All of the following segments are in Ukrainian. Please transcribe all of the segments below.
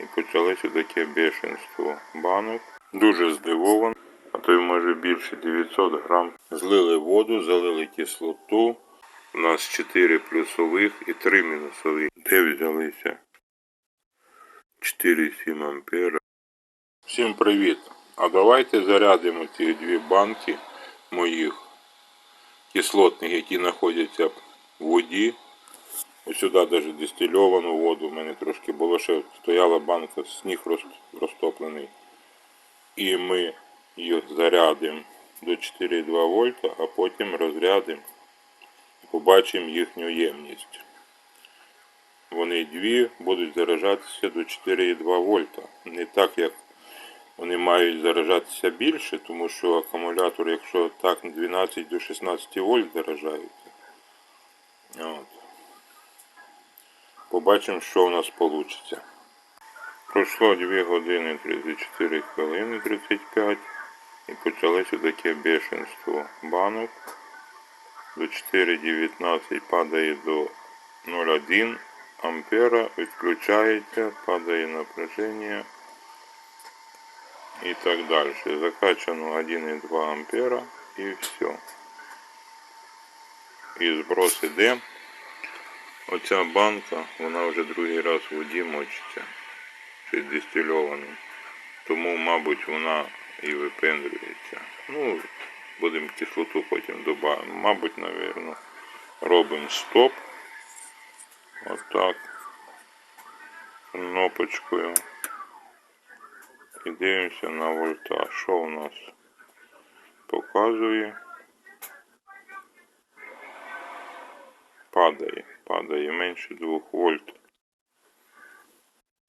І почалося таке бешенство банок. Дуже здивований, а то й може більше 900 грам. Злили воду, залили кислоту. У нас 4 плюсових і 3 мінусових. Де взялися? 4,7 ампера. Всім привіт! А давайте зарядимо ці дві банки моїх кислотних, які знаходяться в воді. Сюди навіть дистильовану воду. У мене трошки було ще стояла банка, сніг розтоплений. І ми їх зарядимо до 4,2 вольта, а потім розрядимо і побачимо їхню ємність. Вони дві будуть заражатися до 4,2 вольта. Не так, як вони мають заражатися більше, тому що акумулятор, якщо так 12 до 16 вольт заражається. От. Побачимо, що у нас вийде. Пройшло 2 години 34 хвилини 35 і почалося таке бешенство банок. До 4,19 падає до 0,1 ампера, відключається, падає напряження і так далі. Закачано 1,2 ампера і все. І зброс іде. Оця банка, вона вже другий раз в воді мочиться. Чи дистильованим. Тому, мабуть, вона і випендрюється. Ну, будемо кислоту потім додамо. Мабуть, навірно, робимо стоп. Отак. Кнопочкою. І дивимося на вольта. Що у нас показує? Падає, падає менше 2 вольт.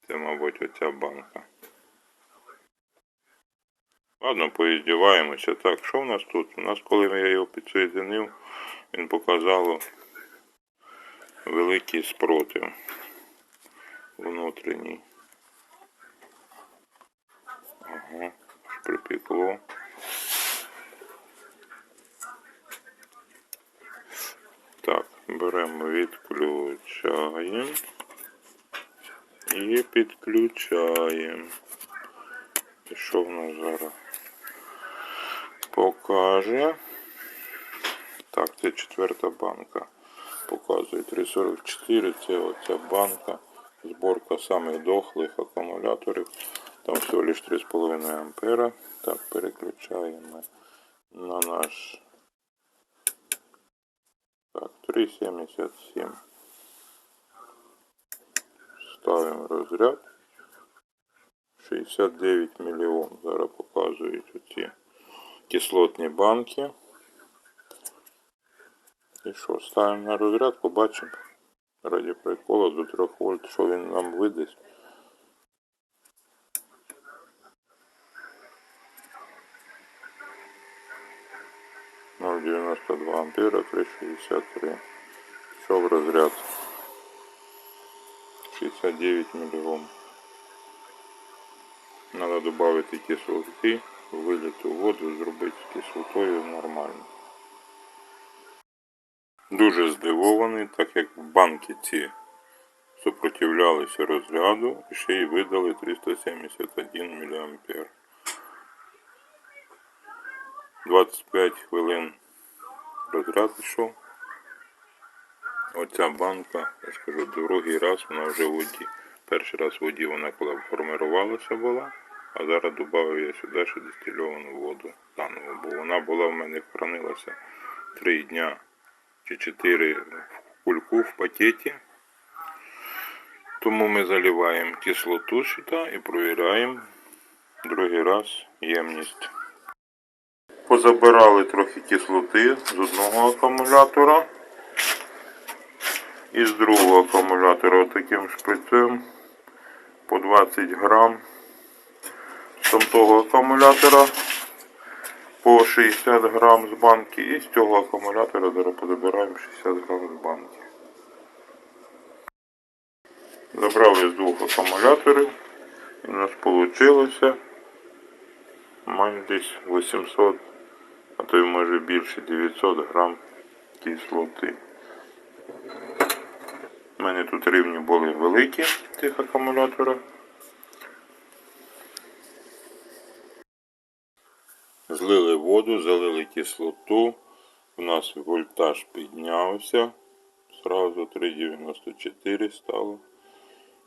Це, мабуть, оця банка. Ладно, поіздіваємося. Так, що в нас тут? У нас, коли я його підсоєдинив, він показало великий спротив внутрішній. Ага, припекло. Так, беремо, відключаємо і підключаємо. І що в нас зараз покаже? Так, це четверта банка. Показує 344. Це оця банка. Зборка самих дохлих акумуляторів. Там всього лиш 3,5 ампера. Так, переключаємо на наш. Так, 3,77. Ставимо розряд. 69 мільйон. Зараз показують оці кислотні банки. І що, ставимо на розряд, побачимо. Раді прикола до 3 вольт, що він нам видасть. Ампера, 363. Що в розряд? 69 миллион. Надо добавити кислоти, вилити воду, зробити з кислотою нормально. Дуже здивований, так як банки ці супротивлялися розряду і ще й видали 371 мА. 25 хвилин розряд пішов. Оця банка, я скажу, другий раз вона вже в воді. Перший раз в воді вона коли формирувалася була, а зараз додав я сюди ще дистильовану воду заново, бо вона була в мене хранилася 3 дня чи 4 в кульку в пакеті. Тому ми заливаємо кислоту сюди і провіряємо другий раз ємність. Позабирали трохи кислоти з одного акумулятора і з другого акумулятора таким шприцем по 20 грам. З того акумулятора по 60 грам з банки і з цього акумулятора зараз позабираємо 60 грам з банки. Забрали з двох акумуляторів і у нас вийшло майже десь 800, а то й може більше 900 грам кислоти. У мене тут рівні були великі тих цих. Злили воду, залили кислоту. У нас вольтаж піднявся. Сразу 3,94 стало.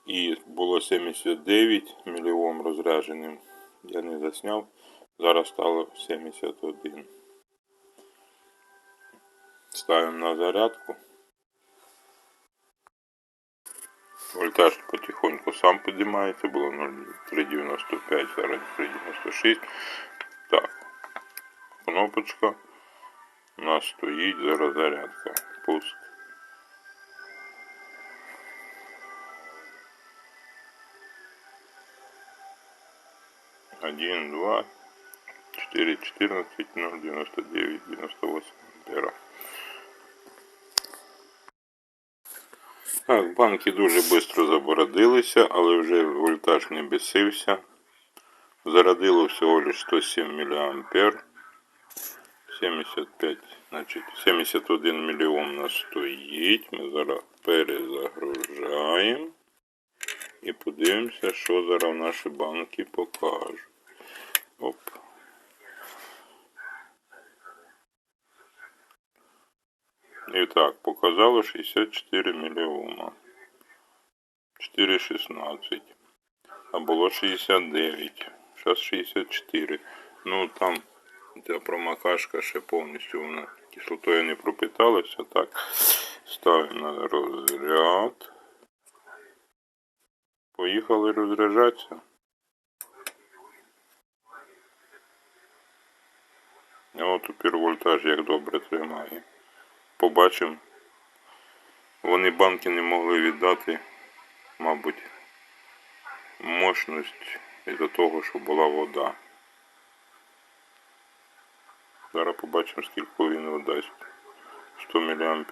І було 79 мільйом розрядженим. Я не засняв. Зараз стало 71. Ставимо на зарядку. Вольтаж потихоньку сам підіймається, було 0,395, зараз 3,96. Так, кнопочка у нас стоїть, зараз зарядка. Пуск. Один, два, четыре, четырнадцать, ноль, девяносто девять, девяносто восемь Так, банки дуже швидко забородилися, але вже вольтаж не бесився. Зародило всього лиш 107 мА. 75, значить 71 мільйон у нас стоїть. Ми зараз перезагружаємо. І подивимося, що зараз наші банки покажуть. І так, показало 64 мільйона. 4,16. А було 69. Зараз 64. Ну там ця промокашка ще повністю вона кислотою не пропиталася. Так. Ставимо на розряд. Поїхали розряджатися. От вольтаж як добре тримає. Побачимо. Вони банки не могли віддати, мабуть, мощність із-за того, що була вода. Зараз побачимо, скільки він видасть. 100 мА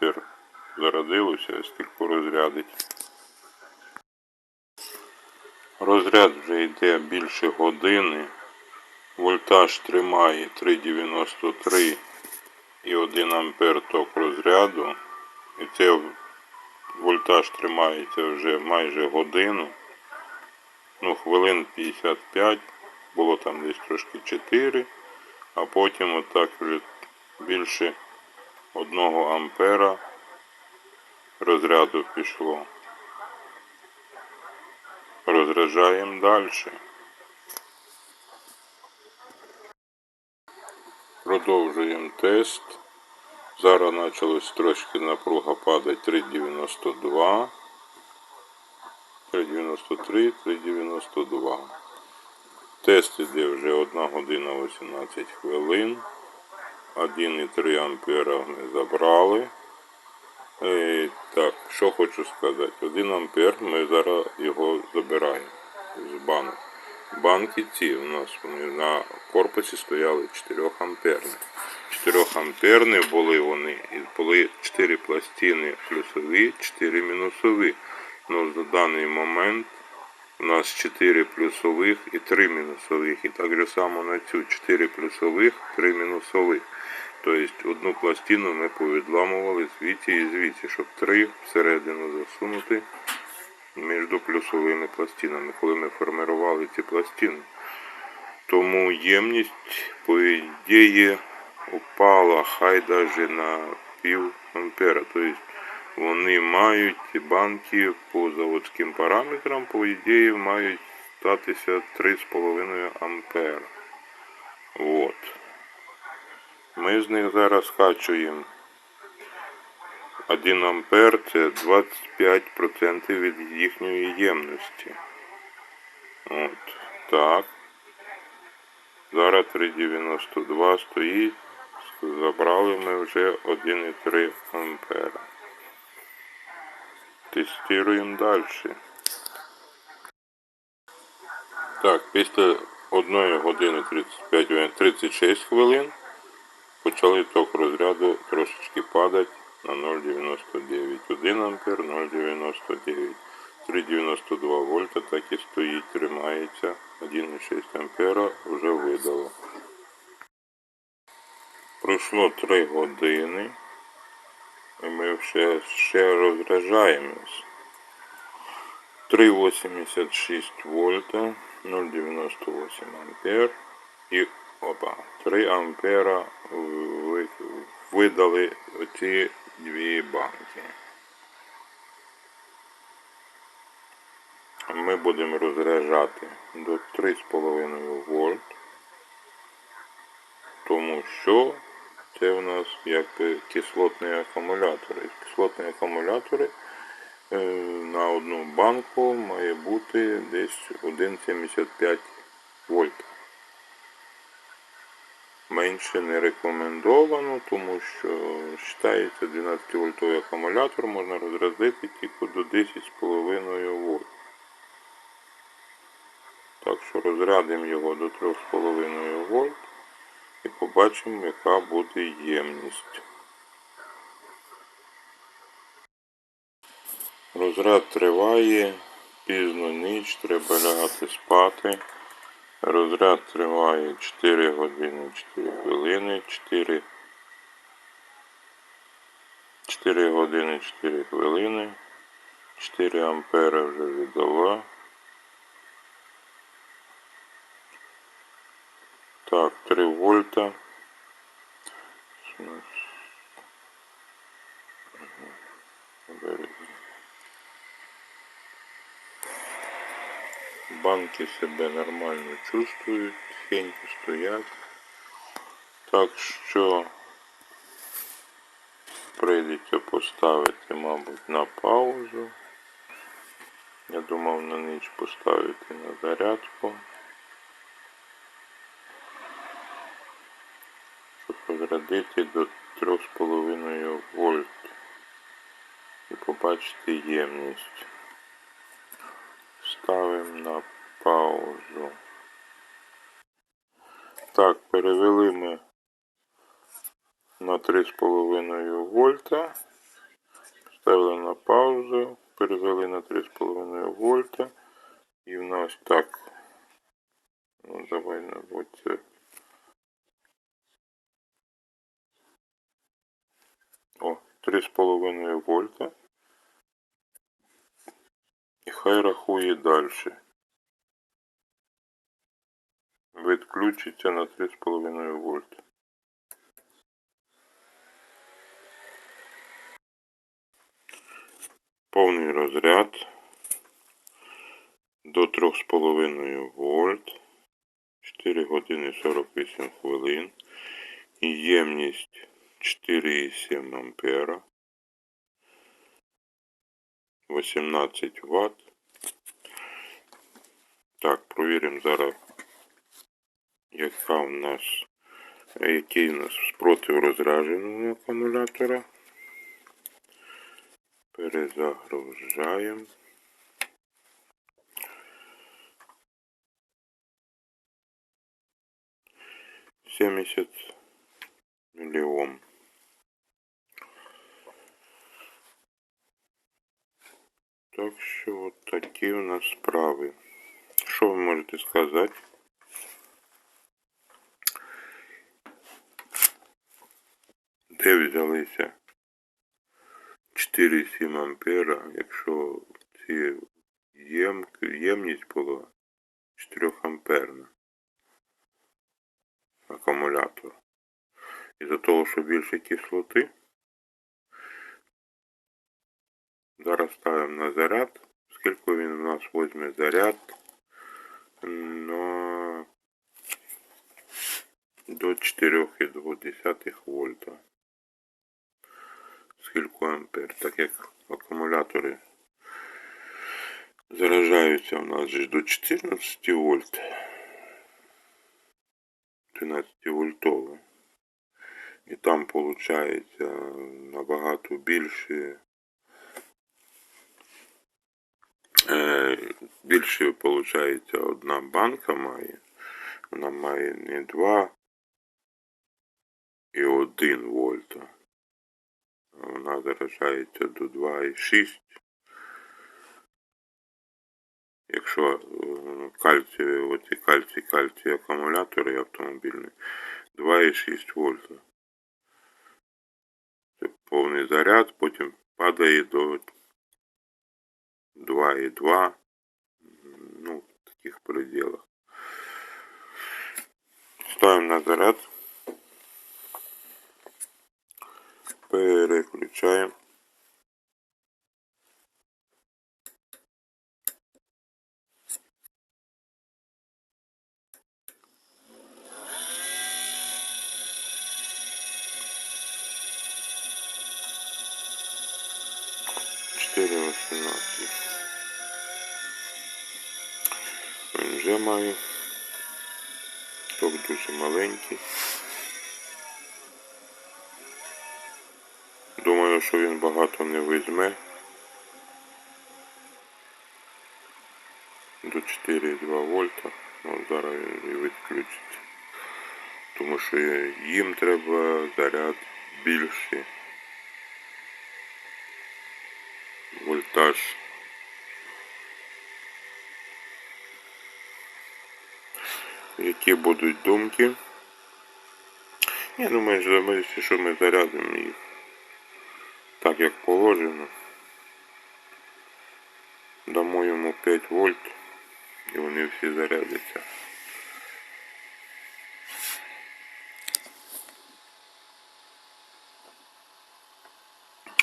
зародилося, скільки розрядить. Розряд вже йде більше години. Вольтаж тримає 3,93 і 1 ампер ток розряду. І це вольтаж тримається вже майже годину. Ну, хвилин 55, було там десь трошки 4, а потім отак вже більше 1 ампера розряду пішло. Розряджаємо далі. Продовжуємо тест. Зараз почалось трошки напруга падати 3,92. 3,93, 3,92. Тест іде вже 1 година 18 хвилин. 1,3 ампера ми забрали. Е, так, що хочу сказати. 1 ампер ми зараз його забираємо з банок. Банки ці у нас вони на корпусі стояли 4 амперні. 4 амперні були вони, і були 4 пластини плюсові, 4 мінусові. Ну, за даний момент у нас 4 плюсових і 3 мінусових. І так же само на цю 4 плюсових, 3 мінусових. Тобто одну пластину ми повідламували звідси і звідси, щоб 3 всередину засунути між плюсовими пластинами, коли ми формували ці пластини. Тому ємність, по ідеї, упала хай навіть на пів ампера. Тобто вони мають банки по заводським параметрам, по ідеї, мають статися 3,5 ампера. От. Ми з них зараз скачуємо 1 ампер це 25% від їхньої ємності. От, так. Зараз 3,92 стоїть. Забрали ми вже 1,3 ампера. Тестуємо далі. Так, після 1 години 35 36 хвилин почали ток розряду трошечки падати на 0,99. 1 ампер 0,99. 3,92 вольта так і стоїть, тримається. 1,6 ампера вже видало. Пройшло 3 години. І ми ще, ще розряджаємось. 3,86 вольта, 0,98 ампер і Опа, 3 ампера ви- видали оці дві банки. Ми будемо розряджати до 3,5 вольт, тому що це у нас як кислотні акумулятори. Кислотні акумулятори е, на одну банку має бути десь 1,75 вольт. Менше не рекомендовано, тому що вважається 12 вольтовий акумулятор можна розрядити тільки до 10,5 вольт. Так що розрядимо його до 3,5 вольт і побачимо, яка буде ємність. Розряд триває, пізно ніч, треба лягати спати. Розряд триває 4 години 4 хвилини, 4, 4 години 4 хвилини, 4 ампера вже віддала. Так, 3 вольта. Банки себе нормально чувствують, тихенько стоять. Так що прийдеться поставити, мабуть, на паузу. Я думав на ніч поставити на зарядку. Щоб розрядити до 3,5 вольт і побачити ємність. Ставимо на паузу. Так, перевели ми на 3,5 вольта. Ставили на паузу, перевели на 3,5 вольта. І в нас так. Ну, давай, мабуть, це. О, 3,5 вольта. І хай рахує далі. Відключиться на 3,5 вольт. Повний розряд до 3,5 вольт. 4 години 48 хвилин. І ємність 4,7 ампера. 18 Вт. Так, провіримо зараз, яка у нас, який у нас спротив розрядженого акумулятора. Перезагружаємо. Семьдесят миллиом. Так що от такі у нас справи. Що ви можете сказати? Де взялися 4,7 ампера, якщо ці єм, ємність була 4 амперна акумулятор. Із-за того, що більше кислоти, зараз ставимо на заряд. Скільки він у нас візьме заряд? На до 4,2 вольта. Скільки ампер, так як акумулятори заражаються у нас же до 14 вольт. 12 вольтове. І там виходить набагато більше більше виходить одна банка має. Вона має не 2 і 1 вольта. Вона заражається до 2,6. Якщо е, оці кальцій, кальцій акумулятори автомобільні 2,6 вольта. Це повний заряд, потім падає до 2,2. Ну, в таких пределах. Ставимо на заряд. Переключаємо. Він вже має. Ток дуже маленький. Думаю, що він багато не візьме. До 4,2 вольта. Ну, зараз він і відключить. Тому що їм треба заряд більший. Вольтаж. Які будуть думки? Я думаю, що- що ми зарядимо їх так як положено. Дамо йому 5 вольт і вони всі зарядяться.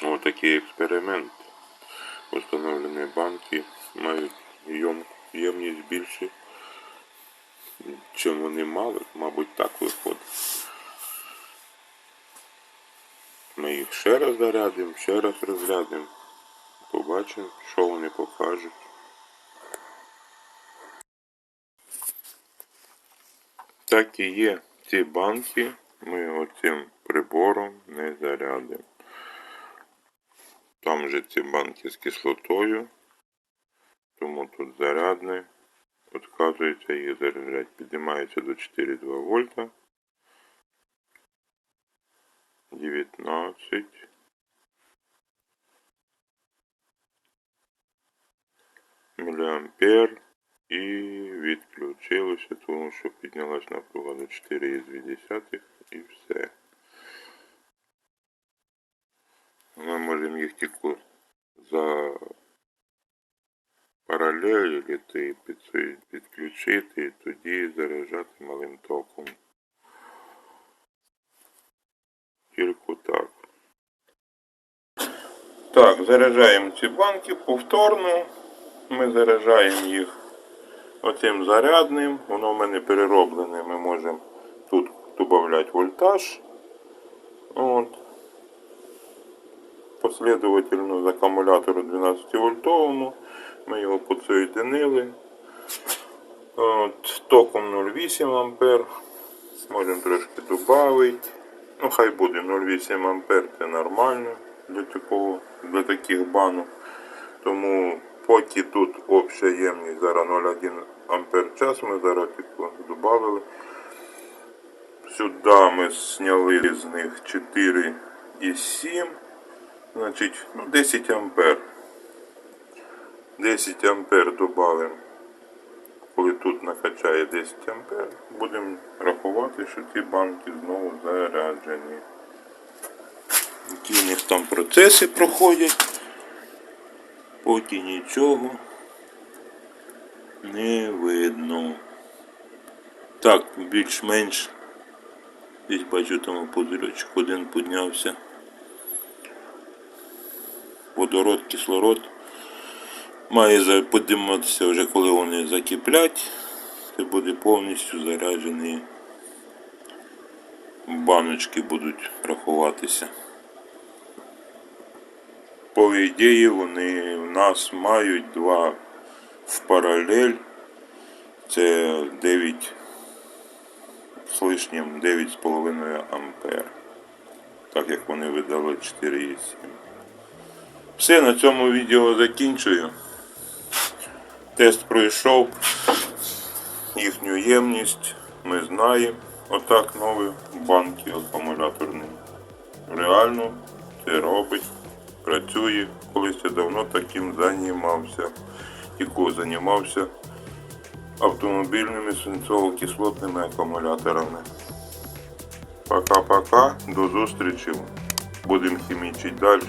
Отакий експеримент. Установлені банки мають ємність більше, чим вони мали, мабуть, так виходить. Ми їх ще раз зарядимо, ще раз розглянемо. Побачимо, що вони покажуть. Так і є. Ці банки ми оцим прибором не зарядимо. Там же ці банки з кислотою, тому тут зарядне. Отказується їх заряджати. Піднімається до 4,2 вольта. 19. міліампер і відключилося, тому що піднялась напруга до 4,2 і все. Ми можемо їх тільки за паралелити, під- підключити тоді заряджати малим током. Тільки так. Так, заряджаємо ці банки повторно. Ми заряджаємо їх оцим зарядним. Воно в мене перероблене. Ми можемо тут додати вольтаж. От. Послідовательно з акумулятору 12 вольтовому. Ми його підсоєдинили. От, током 0,8 ампер. Можемо трошки додати. Ну, хай буде 0,8 ампер, це нормально для такого, для таких банок. Тому поки тут обща ємність зараз 0,1 ампер час, ми зараз типу, додали. Сюди ми зняли з них 4,7, значить ну, 10 ампер. 10 ампер додаємо. Коли тут накачає 10 ампер, будемо рахувати, що ці банки знову заряджені. Які в них там процеси проходять, поки нічого не видно. Так, більш-менш. Десь бачу там пузирьочок один піднявся. Водород, кислород. Має підійматися вже коли вони закиплять. Це буде повністю заряджені. Баночки будуть рахуватися. По ідеї вони в нас мають два в паралель. Це 9 з лишнім 9,5 ампер. Так як вони видали 4,7. Все, на цьому відео закінчую. Тест пройшов. Їхню ємність ми знаємо. Отак нові банки акумуляторні. Реально це робить, працює. Колись я давно таким займався. Тільки займався автомобільними свинцово-кислотними акумуляторами. Пока-пока, до зустрічі. Будемо хімічити далі.